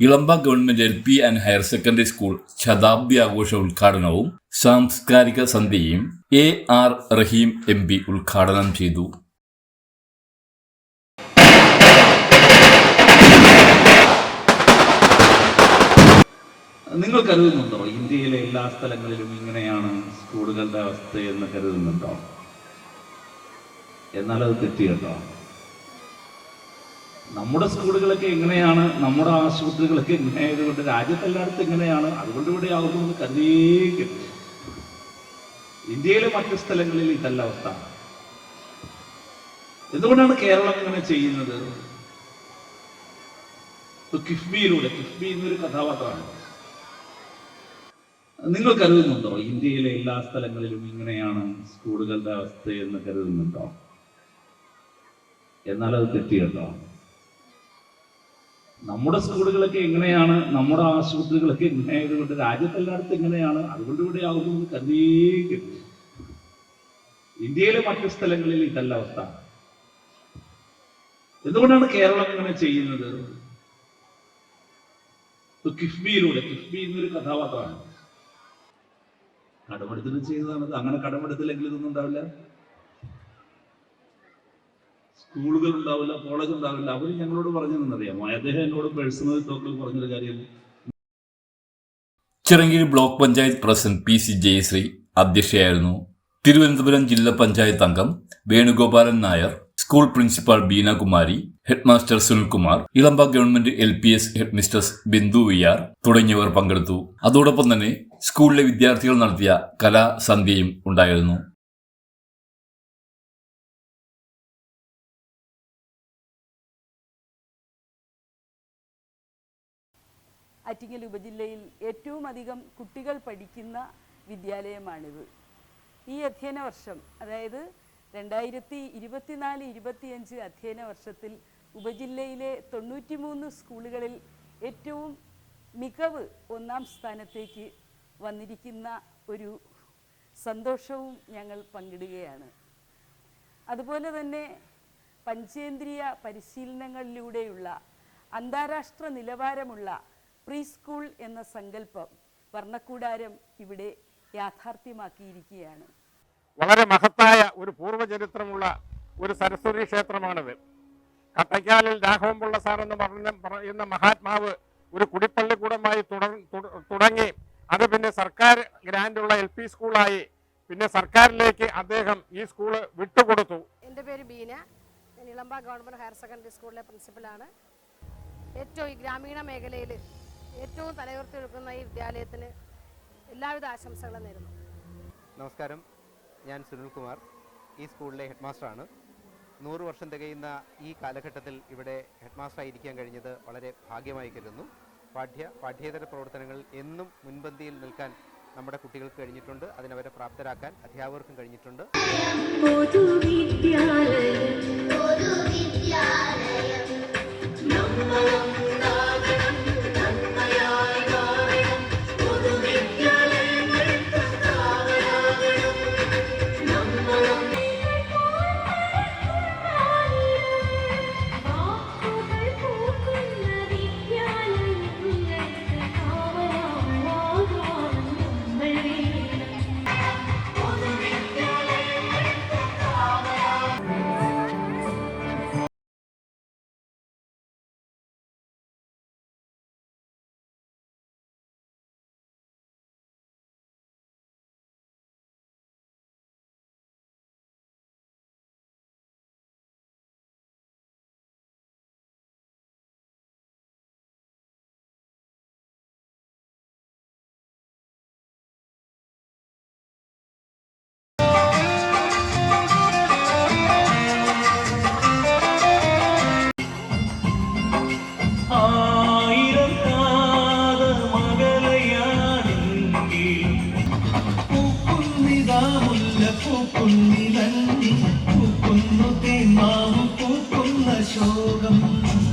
Elamba government L P and higher secondary school ശതാബ്ദി ആഘോഷ ഉദ്ഘാടനവും സാംസ്കാരിക സന്ധ്യയും A R Rahim M P ഉദ്ഘാടനം ചെയ്തു. നിങ്ങൾ കരുതുന്നുണ്ടോ? ഇന്ത്യയിലെ എല്ലാ സ്ഥലങ്ങളിലും ഇങ്ങനെയാണ് സ്കൂളുകളുടെ അവസ്ഥ എന്ന് കരുതുന്നുണ്ടോ? എന്നാൽ അത് തെറ്റി കേട്ടോ നമ്മുടെ സ്കൂളുകളൊക്കെ എങ്ങനെയാണ്? നമ്മുടെ ആശുപത്രികളൊക്കെ എങ്ങനെയായതുകൊണ്ട് രാജ്യത്തെല്ലായിടത്തും എങ്ങനെയാണ്? അതുകൊണ്ട് ഇവിടെ ആകുന്നു കരുതിയേക്കും ഇന്ത്യയിലെ മറ്റു സ്ഥലങ്ങളിൽ ഇതല്ല അവസ്ഥ. എന്തുകൊണ്ടാണ് കേരളം ഇങ്ങനെ ചെയ്യുന്നത്? കിഫ്ബിയിലൂടെ കിഫ്ബി എന്നൊരു കഥാപാത്രമാണ്. നിങ്ങൾ കരുതുന്നുണ്ടോ? ഇന്ത്യയിലെ എല്ലാ സ്ഥലങ്ങളിലും ഇങ്ങനെയാണ് സ്കൂളുകളുടെ അവസ്ഥ എന്ന് കരുതുന്നുണ്ടോ? എന്നാൽ അത് തെറ്റി കേട്ടോ നമ്മുടെ സ്കൂളുകളൊക്കെ എങ്ങനെയാണ്? നമ്മുടെ ആശുപത്രികളൊക്കെ എങ്ങനെയായതുകൊണ്ട് രാജ്യത്തെല്ലായിടത്തും എങ്ങനെയാണ്? അതുകൊണ്ട് ഇവിടെ ആകുന്നു കരുതേക്കരുത് ഇന്ത്യയിലെ മറ്റു സ്ഥലങ്ങളിൽ ഇതല്ല അവസ്ഥ. എന്തുകൊണ്ടാണ് കേരളം ഇങ്ങനെ ചെയ്യുന്നത്? കിഫ്ബിയിലൂടെ കിഫ്ബി എന്നൊരു കഥാപാത്രമാണ്. കടമെടുത്തിട്ട് ചെയ്തതാണത്. അങ്ങനെ കടമെടുത്തില്ലെങ്കിൽ ഇതൊന്നും ഉണ്ടാവില്ല. സ്കൂളുകൾ ഉണ്ടാവില്ല കോളേജ് ഉണ്ടാവില്ല അവർ ഞങ്ങളോട് പറഞ്ഞതെന്നറിയാമോ അദ്ദേഹം എന്നോട് പേഴ്സണൽ ടോക്കിൽ പറഞ്ഞൊരു കാര്യം. Chirankiri block panchayat president P C Jayasree അധ്യക്ഷയായിരുന്നു Thiruvananthapuram ജില്ലാ പഞ്ചായത്ത് അംഗം Venugopalan Nair school principal Beenakumari headmaster Sunilkumar Elamba government L P S head Bindu Bindu V R തുടങ്ങിയവർ പങ്കെടുത്തു. അതോടൊപ്പം തന്നെ സ്കൂളിലെ വിദ്യാർത്ഥികൾ നടത്തിയ കലാസന്ധ്യയും ഉണ്ടായിരുന്നു. ആറ്റിങ്ങൽ ഉപജില്ലയിൽ ഏറ്റവും അധികം കുട്ടികൾ പഠിക്കുന്ന വിദ്യാലയമാണിത്. ഈ അധ്യയന വർഷം അതായത് രണ്ടായിരത്തി ഇരുപത്തിനാല് ഇരുപത്തിയഞ്ച് അധ്യയന വർഷത്തിൽ ഉപജില്ലയിലെ തൊണ്ണൂറ്റിമൂന്ന് സ്കൂളുകളിൽ ഏറ്റവും മികവ് ഒന്നാം സ്ഥാനത്തേക്ക് വന്നിരിക്കുന്ന ഒരു സന്തോഷവും ഞങ്ങൾ പങ്കിടുകയാണ്. അതുപോലെ തന്നെ പഞ്ചേന്ദ്രിയ പരിശീലനങ്ങളിലൂടെയുള്ള അന്താരാഷ്ട്ര നിലവാരമുള്ള പ്രീ സ്കൂൾ എന്ന സങ്കല്പം വർണക്കൂടാരം ഇവിടെ യാഥാർത്ഥ്യമാക്കിയിരിക്കുകയാണ്. വളരെ മഹത്തായ ഒരു പൂർവചരിത്രമുള്ള ഒരു സരസ്വതി ക്ഷേത്രമാണിത്. കട്ടയ്ക്കാലിൽ രാഘവംപിള്ള സാർ എന്ന് പറഞ്ഞ പറയുന്ന മഹാത്മാവ് ഒരു കുടിപ്പള്ളിക്കൂടമായി തുടർ- തുടങ്ങി അത് പിന്നെ സർക്കാർ ഗ്രാൻഡുള്ള എൽ പി സ്കൂളായി പിന്നെ സർക്കാരിലേക്ക് അദ്ദേഹം ഈ സ്കൂൾ വിട്ടുകൊടുത്തു. എന്റെ പേര് ബീന. ഞാൻ ഇളമ്പ ഗവൺമെന്റ് ഹയർ സെക്കൻഡറി സ്കൂളിലെ പ്രിൻസിപ്പലാണ്. ഏറ്റവും ഈ ഗ്രാമീണ മേഖലയിൽ ഏറ്റവും തലയുയർത്തി നിൽക്കുന്ന ഈ വിദ്യാലയത്തിന് എല്ലാവിധ ആശംസകളും നേരുന്നു. നമസ്കാരം. ഞാൻ സുനിൽ സുനിൽകുമാർ ഈ സ്കൂളിലെ ഹെഡ് മാസ്റ്ററാണ് നൂറ് വർഷം തികയുന്ന ഈ കാലഘട്ടത്തിൽ ഇവിടെ ഹെഡ് മാസ്റ്ററായി ഇരിക്കാൻ കഴിഞ്ഞത് വളരെ ഭാഗ്യമായി കരുതുന്നു. പാഠ്യ പാഠ്യേതര പ്രവർത്തനങ്ങൾ എന്നും മുൻപന്തിയിൽ നിൽക്കാൻ നമ്മുടെ കുട്ടികൾക്ക് കഴിഞ്ഞിട്ടുണ്ട്. അതിനവരെ പ്രാപ്തരാക്കാൻ അധ്യാപകർക്കും കഴിഞ്ഞിട്ടുണ്ട്. പൊതുവിദ്യാലയം ആയിരം the moon.